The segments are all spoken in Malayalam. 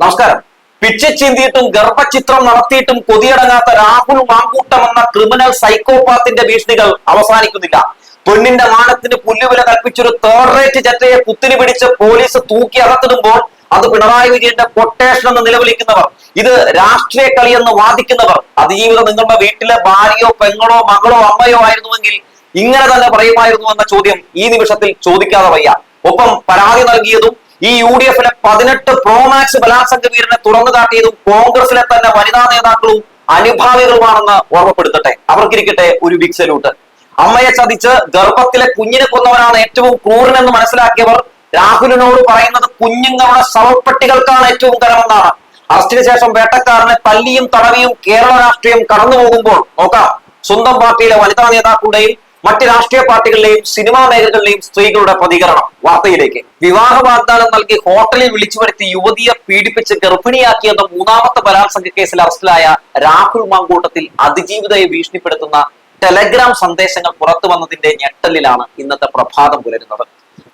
നമസ്കാരം. പിച്ച് ചിന്തിയിട്ടും ഗർഭചിത്രം നടത്തിയിട്ടും കൊതിയടങ്ങാത്ത രാഹുൽ മാങ്കൂട്ടം എന്ന ക്രിമിനൽ സൈക്കോപാത്തിന്റെ ഭീഷണികൾ അവസാനിക്കുന്നില്ല. പെണ്ണിന്റെ മാനത്തിന് പുല്ലുവില കൽപ്പിച്ചൊരു തേർഡ് റേറ്റ് ജറ്റയെ കുത്തിരി പിടിച്ച് പോലീസ് തൂക്കി അകത്തിടുമ്പോൾ അത് പിണറായി വിജയന്റെ കൊട്ടേഷൻ എന്ന് നിലവിളിക്കുന്നവർ ഇത് രാഷ്ട്രീയ കളിയെന്ന് വാദിക്കുന്നവർ അതിജീവിതം നിങ്ങളുടെ വീട്ടിലെ ഭാര്യയോ പെങ്ങളോ മകളോ അമ്മയോ ആയിരുന്നുവെങ്കിൽ ഇങ്ങനെ തന്നെ പറയുമായിരുന്നു എന്ന ചോദ്യം ഈ നിമിഷത്തിൽ ചോദിക്കാതെ വയ്യ. ഒപ്പം പരാതി നൽകിയതും ഈ യു ഡി എഫിലെ പതിനെട്ട് പ്രോമാക്സ് ബലാത്സംഗ വീരനെ തുറന്നു കാട്ടിയതും കോൺഗ്രസിലെ തന്നെ വനിതാ നേതാക്കളും അനുഭാവികളുമാണെന്ന് ഓർമ്മപ്പെടുത്തട്ടെ. അവർക്കിരിക്കട്ടെ ഒരു ബിഗ് സല്യൂട്ട് അമ്മയെ ചതിച്ച് ഗർഭത്തിലെ കുഞ്ഞിനെ കൊന്നവരാണ് ഏറ്റവും ക്രൂരനെന്ന് മനസ്സിലാക്കിയവർ രാഹുലിനോട് പറയുന്നത് കുഞ്ഞുങ്ങളുടെ ശവപ്പെട്ടികൾക്കാണ് ഏറ്റവും കരമെന്നാണ്. അറസ്റ്റിന് ശേഷം വേട്ടക്കാരനെ തല്ലിയും തടവിയും കേരള രാഷ്ട്രീയം കടന്നു പോകുമ്പോൾ നോക്കാം. സ്വന്തം പാർട്ടിയിലെ വനിതാ നേതാക്കളുടെയും മറ്റ് രാഷ്ട്രീയ പാർട്ടികളിലെയും സിനിമാ മേഖലകളിലെയും സ്ത്രീകളുടെ പ്രതികരണം. വാർത്തയിലേക്ക്. വിവാഹ വാഗ്ദാനം നൽകി ഹോട്ടലിൽ വിളിച്ചു വരുത്തി യുവതിയെ പീഡിപ്പിച്ച് ഗർഭിണിയാക്കിയെന്ന മൂന്നാമത്തെ ബലാത്സംഗ കേസിൽ അറസ്റ്റിലായ രാഹുൽ മാങ്കൂട്ടത്തിൽ അതിജീവിതയെ ഭീഷണിപ്പെടുത്തുന്ന ടെലഗ്രാം സന്ദേശങ്ങൾ പുറത്തു വന്നതിന്റെ ഞെട്ടലിലാണ് ഇന്നത്തെ പ്രഭാതം പുലരുന്നത്.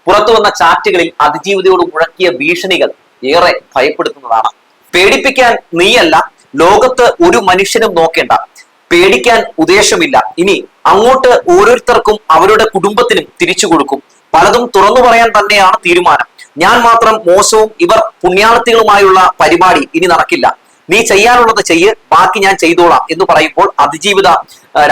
പുറത്തു വന്ന ചാറ്റുകളിൽ അതിജീവിതയോട് മുഴക്കിയ ഭീഷണികൾ ഏറെ ഭയപ്പെടുത്തുന്നതാണ്. പേടിപ്പിക്കാൻ നീയല്ല ലോകത്ത് ഒരു മനുഷ്യനും നോക്കേണ്ട. പേടിക്കാൻ ഉദ്ദേശമില്ല. ഇനി അങ്ങോട്ട് ഓരോരുത്തർക്കും അവരുടെ കുടുംബത്തിനും തിരിച്ചു കൊടുക്കും. പലതും തുറന്നു പറയാൻ തന്നെയാണ് തീരുമാനം. ഞാൻ മാത്രം മോശവും ഇവർ പുണ്യാളത്തികളുമായുള്ള പരിപാടി ഇനി നടക്കില്ല. നീ ചെയ്യാനുള്ളത് ചെയ്യ് ബാക്കി ഞാൻ ചെയ്തോളാം എന്ന് പറയുമ്പോൾ അതിജീവിത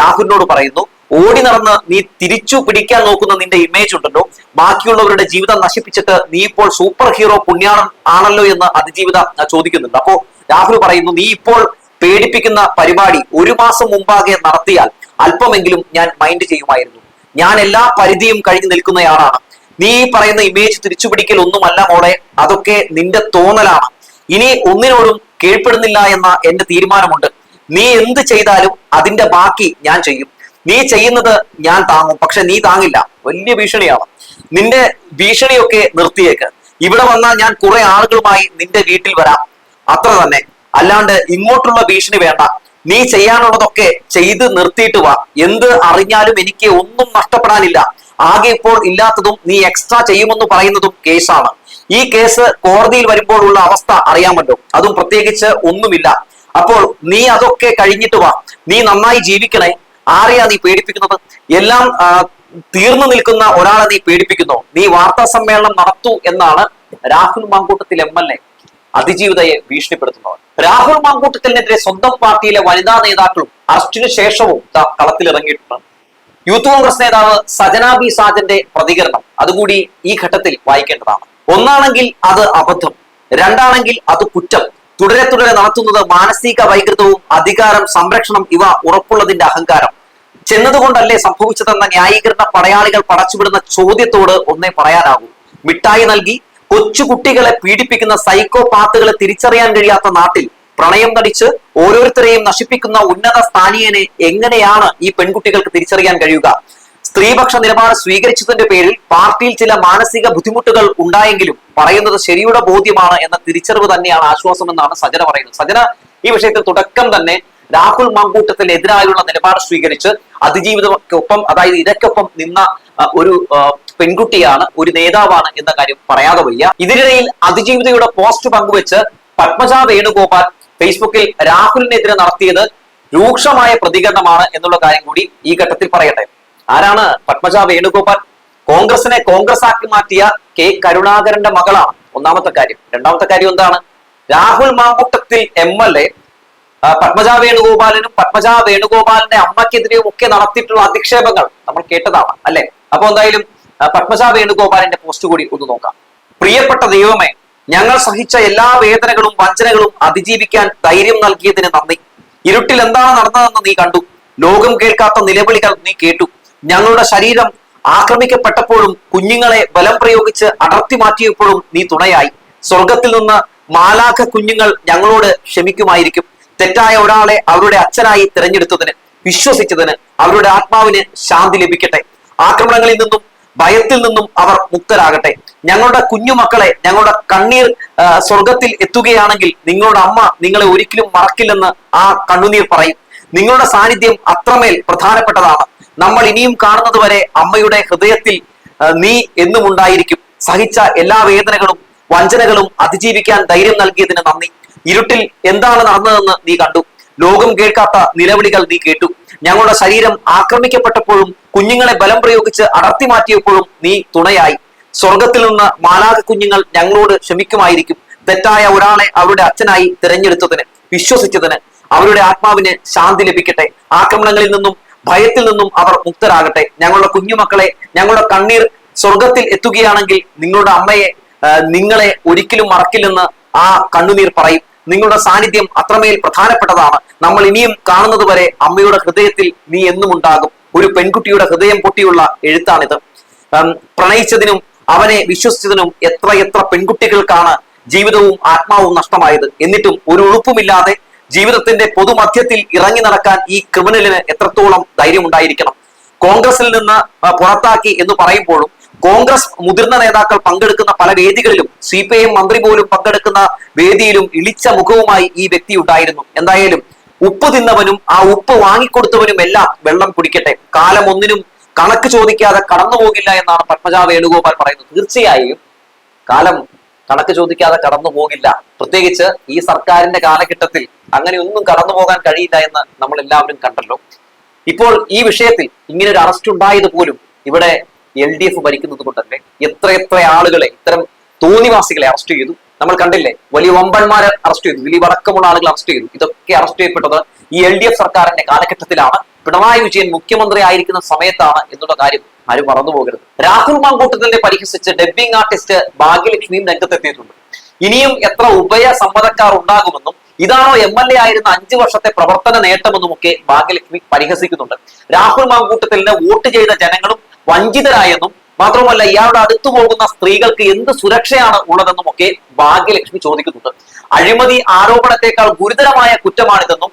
രാഹുലിനോട് പറയുന്നു ഓടി നടന്ന് നീ തിരിച്ചു പിടിക്കാൻ നോക്കുന്ന നിന്റെ ഇമേജ് ഉണ്ടല്ലോ. ബാക്കിയുള്ളവരുടെ ജീവിതം നശിപ്പിച്ചിട്ട് നീ ഇപ്പോൾ സൂപ്പർ ഹീറോ പുണ്യാളൻ ആണല്ലോ എന്ന് അതിജീവിത ചോദിക്കുന്നുണ്ട്. അപ്പോ രാഹുൽ പറയുന്നു നീ ഇപ്പോൾ പേടിപ്പിക്കുന്ന പരിപാടി ഒരു മാസം മുമ്പാകെ നടത്തിയാൽ അല്പമെങ്കിലും ഞാൻ മൈൻഡ് ചെയ്യുമായിരുന്നു. ഞാൻ എല്ലാ പരിധിയും കഴിഞ്ഞു നിൽക്കുന്നയാളാണ്. നീ പറയുന്ന ഇമേജ് തിരിച്ചുപിടിക്കൽ ഒന്നുമല്ല മോളെ അതൊക്കെ നിന്റെ തോന്നലാണ്. ഇനി ഒന്നിനോടും കീഴ്പ്പെടുന്നില്ല എന്ന എന്റെ തീരുമാനമുണ്ട്. നീ എന്ത് ചെയ്താലും അതിന്റെ ബാക്കി ഞാൻ ചെയ്യും. നീ ചെയ്യുന്നത് ഞാൻ താങ്ങും പക്ഷെ നീ താങ്ങില്ല. വലിയ ഭീഷണിയാണ്. നിന്റെ ഭീഷണിയൊക്കെ നിർത്തിയേക്ക്. ഇവിടെ വന്നാൽ ഞാൻ കുറെ ആളുകളുമായി നിന്റെ വീട്ടിൽ വരാം. അത്ര തന്നെ. അല്ലാണ്ട് ഇങ്ങോട്ടുള്ള ഭീഷണി വേണ്ട. നീ ചെയ്യാനുള്ളതൊക്കെ ചെയ്ത് നിർത്തിയിട്ട് വാ. എന്ത് അറിഞ്ഞാലും എനിക്ക് ഒന്നും നഷ്ടപ്പെടാനില്ല. ആകെ ഇപ്പോൾ ഇല്ലാത്തതും നീ എക്സ്ട്രാ ചെയ്യുമെന്ന് പറയുന്നതും കേസാണ്. ഈ കേസ് കോടതിയിൽ വരുമ്പോഴുള്ള അവസ്ഥ അറിയാമല്ലോ. അതും പ്രത്യേകിച്ച് ഒന്നുമില്ല. അപ്പോൾ നീ അതൊക്കെ കഴിഞ്ഞിട്ട് വാ. നീ നന്നായി ജീവിക്കണേ. ആരെയാ നീ പേടിപ്പിക്കുന്നത്? എല്ലാം തീർന്നു നിൽക്കുന്ന ഒരാളെ നീ പേടിപ്പിക്കുന്നു. നീ വാർത്താ സമ്മേളനം നടത്തൂ എന്നാണ് Rahul Mamkootathil M L A. അതിജീവിതയെ ഭീഷണിപ്പെടുത്തുന്നവർ രാഹുൽ മാങ്കൂട്ടത്തിനെതിരെ സ്വന്തം പാർട്ടിയിലെ വനിതാ നേതാക്കളും അറസ്റ്റിനു ശേഷവും കളത്തിലിറങ്ങിയിട്ടുണ്ട് യൂത്ത് കോൺഗ്രസ് നേതാവ് സജന ബി സാജന്റെ പ്രതികരണം അതുകൂടി ഈ ഘട്ടത്തിൽ വായിക്കേണ്ടതാണ്. ഒന്നാണെങ്കിൽ അത് അബദ്ധം രണ്ടാണെങ്കിൽ അത് കുറ്റം. തുടരെ തുടരെ നടത്തുന്നത് മാനസിക വൈകൃതവും അധികാരം സംരക്ഷണം ഇവ ഉറപ്പുള്ളതിന്റെ അഹങ്കാരം. ചെന്നതുകൊണ്ടല്ലേ സംഭവിച്ചതെന്ന ന്യായീകരണ പടയാളികൾ പടച്ചുവിടുന്ന ചോദ്യത്തോട് ഒന്നേ പറയാനാകൂ. മിഠായി നൽകി കൊച്ചുകുട്ടികളെ പീഡിപ്പിക്കുന്ന സൈക്കോ പാത്തുകളെ തിരിച്ചറിയാൻ കഴിയാത്ത നാട്ടിൽ പ്രണയം നടിച്ച് ഓരോരുത്തരെയും നശിപ്പിക്കുന്ന ഉന്നത സ്ഥാനീയനെ എങ്ങനെയാണ് ഈ പെൺകുട്ടികൾക്ക് തിരിച്ചറിയാൻ കഴിയുക? സ്ത്രീപക്ഷ നിലപാട് സ്വീകരിച്ചതിന്റെ പേരിൽ പാർട്ടിയിൽ ചില മാനസിക ബുദ്ധിമുട്ടുകൾ ഉണ്ടായെങ്കിലും പറയുന്നത് ശരിയുടെ ബോധ്യമാണ് എന്ന തിരിച്ചറിവ് തന്നെയാണ് ആശ്വാസമെന്നാണ് സജന പറയുന്നത്. സജന ഈ വിഷയത്തിൽ തുടക്കം തന്നെ രാഹുൽ മങ്കൂട്ടത്തിനെതിരായുള്ള നിലപാട് സ്വീകരിച്ച് അതിജീവിതക്കൊപ്പം അതായത് ഇരക്കൊപ്പം നിന്ന ഒരു പെൺകുട്ടിയാണ് ഒരു നേതാവാണ് എന്ന കാര്യം പറയാതെ വയ്യ. ഇതിനിടയിൽ അതിജീവിതയുടെ പോസ്റ്റ് പങ്കുവെച്ച് പത്മജ വേണുഗോപാൽ ഫേസ്ബുക്കിൽ രാഹുലിനെതിരെ നടത്തിയത് രൂക്ഷമായ പ്രതികരണമാണ് എന്നുള്ള കാര്യം കൂടി ഈ ഘട്ടത്തിൽ പറയട്ടെ. ആരാണ് പത്മജ വേണുഗോപാൽ? കോൺഗ്രസിനെ കോൺഗ്രസ് ആക്കി മാറ്റിയ കെ കരുണാകരന്റെ മകളാണ്. ഒന്നാമത്തെ കാര്യം. രണ്ടാമത്തെ കാര്യം എന്താണ്? Rahul Mamkootathil M L A Padmaja വേണുഗോപാലിനും Padmaja വേണുഗോപാലിന്റെ അമ്മയ്ക്കെതിരെയും ഒക്കെ നടത്തിയിട്ടുള്ള അധിക്ഷേപങ്ങൾ നമ്മൾ കേട്ടതാണ് അല്ലെ? അപ്പൊ എന്തായാലും പത്മജ വേണുഗോപാലിന്റെ പോസ്റ്റ് കൂടി ഒന്ന് നോക്കാം. പ്രിയപ്പെട്ട ദൈവമേ ഞങ്ങൾ സഹിച്ച എല്ലാ വേദനകളും വഞ്ചനകളും അതിജീവിക്കാൻ ധൈര്യം നൽകിയതിന് നന്ദി. ഇരുട്ടിൽ എന്താണ് നടന്നതെന്ന് നീ കണ്ടു. ലോകം കേൾക്കാത്ത നിലവിളികൾ നീ കേട്ടു. ഞങ്ങളുടെ ശരീരം ആക്രമിക്കപ്പെട്ടപ്പോഴും കുഞ്ഞുങ്ങളെ ബലം പ്രയോഗിച്ച് അടർത്തി മാറ്റിയപ്പോഴും നീ തുണയായി. സ്വർഗത്തിൽ നിന്ന് മാലാഖ കുഞ്ഞുങ്ങൾ ഞങ്ങളോട് ക്ഷമിക്കുമായിരിക്കും. തെറ്റായ ഒരാളെ അവരുടെ അച്ഛനായി തിരഞ്ഞെടുത്തതിന് വിശ്വസിച്ചതിന് അവരുടെ ആത്മാവിന് ശാന്തി ലഭിക്കട്ടെ. ആക്രമണങ്ങളിൽ നിന്നും ഭയത്തിൽ നിന്നും അവർ മുക്തരാകട്ടെ. ഞങ്ങളുടെ കുഞ്ഞുമക്കളെ ഞങ്ങളുടെ കണ്ണീർ സ്വർഗത്തിൽ എത്തുകയാണെങ്കിൽ നിങ്ങളുടെ അമ്മ നിങ്ങളെ ഒരിക്കലും മറക്കില്ലെന്ന് ആ കണ്ണുനീർ പറയും. നിങ്ങളുടെ സാന്നിധ്യം അത്രമേൽ പ്രധാനപ്പെട്ടതാണ്. നമ്മൾ ഇനിയും കാണുന്നത് വരെ അമ്മയുടെ ഹൃദയത്തിൽ നീ എന്നും ഉണ്ടായിരിക്കും. സഹിച്ച എല്ലാ വേദനകളും വഞ്ചനകളും അതിജീവിക്കാൻ ധൈര്യം നൽകിയതിന് നന്ദി. ഇരുട്ടിൽ എന്താണ് നടന്നതെന്ന് നീ കണ്ടു. ലോകം കേൾക്കാത്ത നിലവിളികൾ നീ കേട്ടു. ഞങ്ങളുടെ ശരീരം ആക്രമിക്കപ്പെട്ടപ്പോഴും കുഞ്ഞുങ്ങളെ ബലം പ്രയോഗിച്ച് അടർത്തി മാറ്റിയപ്പോഴും നീ തുണയായി. സ്വർഗത്തിൽ നിന്ന് മാലാക കുഞ്ഞുങ്ങൾ ഞങ്ങളോട് ക്ഷമിക്കുമായിരിക്കും. തെറ്റായ ഒരാളെ അവരുടെ അച്ഛനായി തിരഞ്ഞെടുത്തതിന് വിശ്വസിച്ചതിന് അവരുടെ ആത്മാവിന് ശാന്തി ലഭിക്കട്ടെ. ആക്രമണങ്ങളിൽ നിന്നും ഭയത്തിൽ നിന്നും അവർ മുക്തരാകട്ടെ. ഞങ്ങളുടെ കുഞ്ഞുമക്കളെ ഞങ്ങളുടെ കണ്ണീർ സ്വർഗത്തിൽ എത്തുകയാണെങ്കിൽ നിങ്ങളുടെ അമ്മയെ നിങ്ങളെ ഒരിക്കലും മറക്കില്ലെന്ന് ആ കണ്ണുനീർ പറയും. നിങ്ങളുടെ സാന്നിധ്യം അത്രമേൽ പ്രധാനപ്പെട്ടതാണ്. നമ്മൾ ഇനിയും കാണുന്നത് വരെ അമ്മയുടെ ഹൃദയത്തിൽ നീ എന്നും ഉണ്ടാകും. ഒരു പെൺകുട്ടിയുടെ ഹൃദയം പൊട്ടിയുള്ള എഴുത്താണിത്. പ്രണയിച്ചതിനും അവനെ വിശ്വസിച്ചതിനും എത്ര എത്ര പെൺകുട്ടികൾക്കാണ് ജീവിതവും ആത്മാവും നഷ്ടമായത്. എന്നിട്ടും ഒരു ഉളുപ്പുമില്ലാതെ ജീവിതത്തിന്റെ പൊതുമധ്യത്തിൽ ഇറങ്ങി നടക്കാൻ ഈ ക്രിമിനലിന് എത്രത്തോളം ധൈര്യമുണ്ടായിരിക്കണം. കോൺഗ്രസിൽ നിന്ന് പുറത്താക്കി എന്ന് പറയുമ്പോഴും കോൺഗ്രസ് മുതിർന്ന നേതാക്കൾ പങ്കെടുക്കുന്ന പല വേദികളിലും സി പി ഐ മന്ത്രി പോലും പങ്കെടുക്കുന്ന വേദിയിലും ഇളിച്ച മുഖവുമായി ഈ വ്യക്തി ഉണ്ടായിരുന്നു. എന്തായാലും ഉപ്പ് തിന്നവനും ആ ഉപ്പ് വാങ്ങിക്കൊടുത്തവനും എല്ലാം വെള്ളം കുടിക്കട്ടെ. കാലം ഒന്നിനും കണക്ക് ചോദിക്കാതെ കടന്നു പോകില്ല എന്നാണ് പത്മജ വേണുഗോപാൽ പറയുന്നത്. തീർച്ചയായും കാലം കണക്ക് ചോദിക്കാതെ കടന്നു പോകില്ല. പ്രത്യേകിച്ച് ഈ സർക്കാരിന്റെ കാലഘട്ടത്തിൽ അങ്ങനെയൊന്നും കടന്നു പോകാൻ കഴിയില്ല എന്ന് നമ്മൾ എല്ലാവരും കണ്ടല്ലോ. ഇപ്പോൾ ഈ വിഷയത്തിൽ ഇങ്ങനെ ഒരു അറസ്റ്റ് ഉണ്ടായത് പോലും ഇവിടെ എൽ ഡി എഫ് ഭരിക്കുന്നത് കൊണ്ടല്ലേ എത്ര എത്ര ആളുകളെ ഇത്തരം തോന്നിവാസികളെ അറസ്റ്റ് ചെയ്തു. നമ്മൾ കണ്ടില്ലേ വലിയ വമ്പന്മാരെ അറസ്റ്റ് ചെയ്തു വലിയ വടക്കമുള്ള ആളുകൾ അറസ്റ്റ് ചെയ്തു. ഇതൊക്കെ അറസ്റ്റ് ചെയ്യപ്പെട്ടത് ഈ എൽ ഡി എഫ് സർക്കാരിന്റെ കാലഘട്ടത്തിലാണ്. പിണറായി വിജയൻ മുഖ്യമന്ത്രി ആയിരിക്കുന്ന സമയത്താണ് എന്നുള്ള കാര്യം ആരും മറന്നു പോകരുത്. രാഹുൽ മാങ്കൂട്ടത്തിനെ പരിഹസിച്ച് ഡബ്ബിംഗ് ആർട്ടിസ്റ്റ് ഭാഗ്യലക്ഷ്മിയും രംഗത്തെത്തിയിട്ടുണ്ട്. ഇനിയും എത്ര ഉഭയ സമ്മതക്കാർ ഉണ്ടാകുമെന്നും ഇതാണോ എം എൽ എ ആയിരുന്ന അഞ്ചു വർഷത്തെ പ്രവർത്തന നേട്ടമെന്നുമൊക്കെ ഭാഗ്യലക്ഷ്മി പരിഹസിക്കുന്നുണ്ട്. രാഹുൽ മാങ്കൂട്ടത്തിന് വോട്ട് ചെയ്ത ജനങ്ങളും വഞ്ചിതരായെന്നും മാത്രമല്ല ഇയാളുടെ അടുത്തു പോകുന്ന സ്ത്രീകൾക്ക് എന്ത് സുരക്ഷയാണ് ഉള്ളതെന്നും ഒക്കെ ഭാഗ്യലക്ഷ്മി ചോദിക്കുന്നുണ്ട്. അഴിമതി ആരോപണത്തെക്കാൾ ഗുരുതരമായ കുറ്റമാണിതെന്നും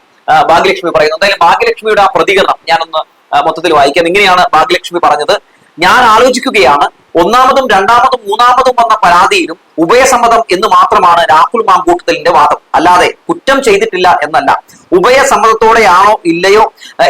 ഭാഗ്യലക്ഷ്മി പറയുന്നു. എന്തായാലും ഭാഗ്യലക്ഷ്മിയുടെ ആ പ്രതികരണം ഞാനൊന്ന് മൊത്തത്തിൽ വായിക്കാം. ഇങ്ങനെയാണ് ഭാഗ്യലക്ഷ്മി പറഞ്ഞത്. ഞാൻ ആലോചിക്കുകയാണ് ഒന്നാമതും രണ്ടാമതും മൂന്നാമതും വന്ന പരാതിയിലും ഉഭയസമ്മതം എന്ന് മാത്രമാണ് രാഹുൽ മാങ്കൂട്ടത്തലിന്റെ വാദം. അല്ലാതെ കുറ്റം ചെയ്തിട്ടില്ല എന്നല്ല. ഉഭയസമ്മതത്തോടെയാണോ ഇല്ലയോ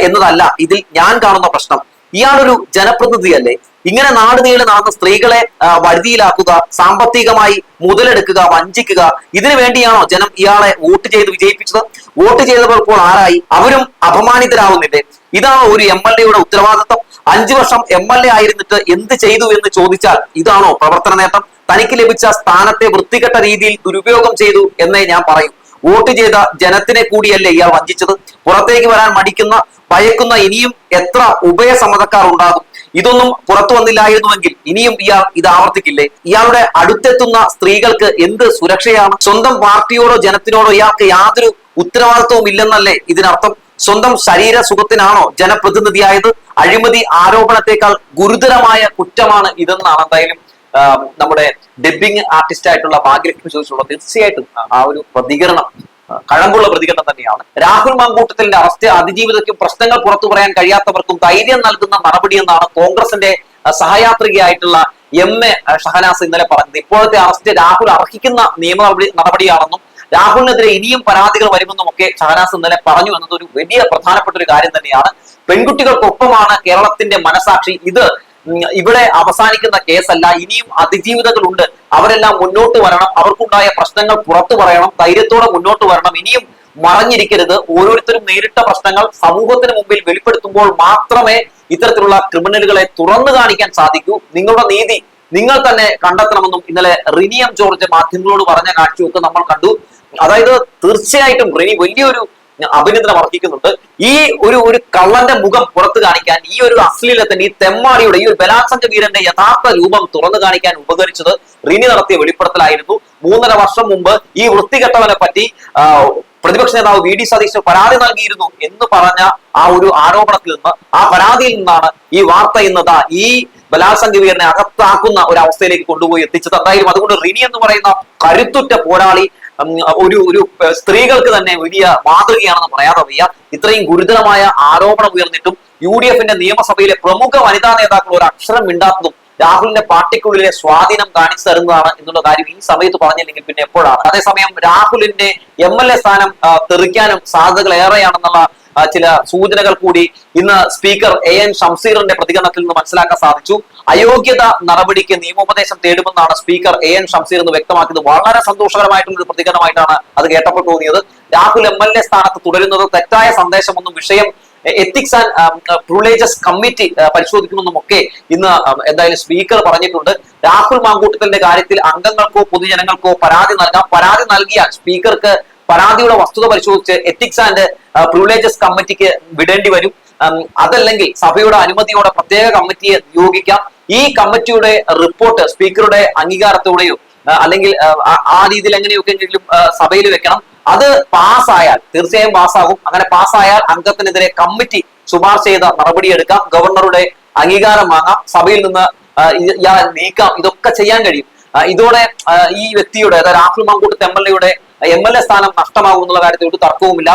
എന്നതല്ല ഇതിൽ ഞാൻ കാണുന്ന പ്രശ്നം. ഇയാളൊരു ജനപ്രതിനിധിയല്ലേ? ഇങ്ങനെ നാട് നീളെ നടന്ന സ്ത്രീകളെ വഴുതിയിലാക്കുക സാമ്പത്തികമായി മുതലെടുക്കുക വഞ്ചിക്കുക ഇതിനു വേണ്ടിയാണോ ജനം ഇയാളെ വോട്ട് ചെയ്ത് വിജയിപ്പിച്ചത്? വോട്ട് ചെയ്തവർ ഇപ്പോൾ ആരായി? അവരും അപമാനിതരാവുന്നില്ലേ? ഇതാണോ ഒരു എം എൽ എയുടെ ഉത്തരവാദിത്വം. അഞ്ചു വർഷം എം എൽ എ ആയിരുന്നിട്ട് എന്ത് ചെയ്തു എന്ന് ചോദിച്ചാൽ ഇതാണോ പ്രവർത്തന നേട്ടം? തനിക്ക് ലഭിച്ച സ്ഥാനത്തെ വൃത്തികെട്ട രീതിയിൽ ദുരുപയോഗം ചെയ്തു എന്നേ ഞാൻ പറയൂ. വോട്ട് ചെയ്ത ജനത്തിനെ കൂടിയല്ലേ ഇയാൾ വഞ്ചിച്ചത്? പുറത്തേക്ക് വരാൻ മടിക്കുന്ന ഭയക്കുന്ന ഇനിയും എത്ര ഉഭയസമ്മതക്കാർ ഉണ്ടാകും? ഇതൊന്നും പുറത്തു വന്നില്ലായിരുന്നുവെങ്കിൽ ഇനിയും ഇയാൾ ഇത് ആവർത്തിക്കില്ലേ? ഇയാളുടെ അടുത്തെത്തുന്ന സ്ത്രീകൾക്ക് എന്ത് സുരക്ഷയാണ്? സ്വന്തം പാർട്ടിയോടോ ജനത്തിനോടോ ഇയാൾക്ക് യാതൊരു ഉത്തരവാദിത്വവും ഇല്ലെന്നല്ലേ ഇതിനർത്ഥം? സ്വന്തം ശരീര സുഖത്തിനാണോ ജനപ്രതിനിധിയായത്? അഴിമതി ആരോപണത്തെക്കാൾ ഗുരുതരമായ കുറ്റമാണ് ഇതെന്നാണ് എന്തായാലും നമ്മുടെ ഡബിങ് ആർട്ടിസ്റ്റ് ആയിട്ടുള്ള ഭാഗ്യലക്ഷ്മി ചോദിച്ചുള്ള തീർച്ചയായിട്ടും ആ ഒരു പ്രതികരണം കഴമ്പുള്ള പ്രതികരണം തന്നെയാണ്. രാഹുൽ മാങ്കൂട്ടത്തിന്റെ അറസ്റ്റ് അതിജീവിതയ്ക്കും പ്രശ്നങ്ങൾ പുറത്തു പറയാൻ കഴിയാത്തവർക്കും ധൈര്യം നൽകുന്ന നടപടി എന്നാണ് കോൺഗ്രസിന്റെ സഹയാത്രികയായിട്ടുള്ള എം. എ. ഷഹനാസ് ഇന്നലെ പറഞ്ഞത്. ഇപ്പോഴത്തെ അറസ്റ്റ് രാഹുൽ അർഹിക്കുന്ന നിയമ നടപടി നടപടിയാണെന്നും രാഹുലിനെതിരെ ഇനിയും പരാതികൾ വരുമെന്നും ഒക്കെ ഷഹനാസ് ഇന്നലെ പറഞ്ഞു എന്നത് ഒരു വലിയ പ്രധാനപ്പെട്ട ഒരു കാര്യം തന്നെയാണ്. പെൺകുട്ടികൾക്കൊപ്പമാണ് കേരളത്തിന്റെ മനസാക്ഷി. ഇത് ഇവിടെ അവസാനിക്കുന്ന കേസല്ല ഇനിയും അതിജീവിതകളുണ്ട് അവരെല്ലാം മുന്നോട്ട് വരണം. അവർക്കുണ്ടായ പ്രശ്നങ്ങൾ പുറത്തു പറയണം. ധൈര്യത്തോടെ മുന്നോട്ട് വരണം. ഇനിയും മറഞ്ഞിരിക്കരുത്. ഓരോരുത്തരും നേരിട്ട പ്രശ്നങ്ങൾ സമൂഹത്തിന് മുമ്പിൽ വെളിപ്പെടുത്തുമ്പോൾ മാത്രമേ ഇത്തരത്തിലുള്ള ക്രിമിനലുകളെ തുറന്നു കാണിക്കാൻ സാധിക്കൂ. നിങ്ങളുടെ നീതി നിങ്ങൾ തന്നെ കണ്ടെത്തണമെന്നും ഇന്നലെ റിനിയം ജോർജ് മാധ്യമങ്ങളോട് പറഞ്ഞ കാഴ്ചയൊക്കെ നമ്മൾ കണ്ടു. അതായത് തീർച്ചയായിട്ടും റിനി വലിയൊരു അഭിനന്ദനം അർഹിക്കുന്നുണ്ട്. ഈ ഒരു ഒരു കള്ളന്റെ മുഖം പുറത്തു കാണിക്കാൻ ഈ ഒരു അശ്ലീലത്തിന്റെ ഈ തെമ്മാടിയുടെ ഈ ഒരു ബലാത്സംഗ വീരന്റെ യഥാർത്ഥ രൂപം തുറന്നു കാണിക്കാൻ ഉപകരിച്ചത് റിനി നടത്തിയ വെളിപ്പെടുത്തലായിരുന്നു. മൂന്നര വർഷം മുമ്പ് ഈ വൃത്തികെട്ടവനെ പറ്റി പ്രതിപക്ഷ നേതാവ് വി ഡി സതീശ് പരാതി നൽകിയിരുന്നു എന്ന് പറഞ്ഞ ആ ഒരു ആരോപണത്തിൽ നിന്ന് ആ പരാതിയിൽ നിന്നാണ് ഈ വാർത്ത ഇന്നതാ ഈ ബലാത്സംഗ വീരനെ അകത്താക്കുന്ന ഒരു അവസ്ഥയിലേക്ക് കൊണ്ടുപോയി എത്തിച്ചത്. എന്തായാലും അതുകൊണ്ട് റിനി എന്ന് പറയുന്ന കരുത്തുറ്റ പോരാളി ഒരു ഒരു സ്ത്രീകൾക്ക് തന്നെ വലിയ മാതൃകയാണെന്ന് പറയാതെ വയ്യ. ഇത്രയും ഗുരുതരമായ ആരോപണം ഉയർന്നിട്ടും യു ഡി എഫിന്റെ നിയമസഭയിലെ പ്രമുഖ വനിതാ നേതാക്കൾ ഒരു അക്ഷരം മിണ്ടാത്തതും രാഹുലിന്റെ പാർട്ടിക്കുള്ളിലെ സ്വാധീനം കാണിച്ചു തരുന്നതാണ് എന്നുള്ള കാര്യം ഈ സമയത്ത് പറഞ്ഞില്ലെങ്കിൽ പിന്നെ എപ്പോഴാണ്? അതേസമയം രാഹുലിന്റെ എം എൽ എ സ്ഥാനം തെറിക്കാനും സാധ്യതകൾ ഏറെയാണെന്നുള്ള ചില സൂചനകൾ കൂടി ഇന്ന് സ്പീക്കർ എ എൻ ഷംസീറിന്റെ പ്രതികരണത്തിൽ നിന്ന് മനസ്സിലാക്കാൻ സാധിച്ചു. അയോഗ്യത നടപടിക്ക് നിയമോപദേശം തേടുമെന്നാണ് സ്പീക്കർ എ എൻ ഷംസീർ എന്ന് വ്യക്തമാക്കിയത്. വളരെ സന്തോഷകരമായിട്ടുള്ള ഒരു പ്രതികരണമായിട്ടാണ് അത് കേട്ടപ്പോൾ തോന്നിയത്. രാഹുൽ എം എൽ എ സ്ഥാനത്ത് തുടരുന്നത് തെറ്റായ സന്ദേശമൊന്നും വിഷയം എത്തിക്സ് ആൻഡ് പ്രിവിലേജസ് കമ്മിറ്റി പരിശോധിക്കുമെന്നും ഒക്കെ ഇന്ന് എന്തായാലും സ്പീക്കർ പറഞ്ഞിട്ടുണ്ട്. രാഹുൽ മാങ്കൂട്ടത്തിന്റെ കാര്യത്തിൽ അംഗങ്ങൾക്കോ പൊതുജനങ്ങൾക്കോ പരാതി നൽകാം. പരാതി നൽകിയാൽ സ്പീക്കർക്ക് പരാതിയുടെ വസ്തുത പരിശോധിച്ച് എത്തിക്സ് ആൻഡ് പ്രിവിലേജസ് കമ്മിറ്റിക്ക് വിടേണ്ടി വരും. അതല്ലെങ്കിൽ സഭയുടെ അനുമതിയോടെ പ്രത്യേക കമ്മിറ്റിയെ നിയോഗിക്കാം. ഈ കമ്മിറ്റിയുടെ റിപ്പോർട്ട് സ്പീക്കറുടെ അംഗീകാരത്തോടെയോ അല്ലെങ്കിൽ ആ, രീതിയിൽ എങ്ങനെയൊക്കെയെങ്കിലും സഭയിൽ വെക്കണം. അത് പാസ്സായാൽ തീർച്ചയായും പാസ്സാകും. അങ്ങനെ പാസ്സായാൽ അംഗത്തിനെതിരെ കമ്മിറ്റി ശുപാർശ ചെയ്ത നടപടിയെടുക്കാം. ഗവർണറുടെ അംഗീകാരം വാങ്ങാം. സഭയിൽ നിന്ന് ഇയാളെ നീക്കാം. ഇതൊക്കെ ചെയ്യാൻ കഴിയും. ഇതോടെ ഈ വ്യക്തിയുടെ അതായത് രാഹുൽ മാങ്കൂട്ട് എയുടെ എം എൽ എ സ്ഥാനം നഷ്ടമാകും എന്നുള്ള കാര്യത്തിൽ ഒരു തർക്കവുമില്ല.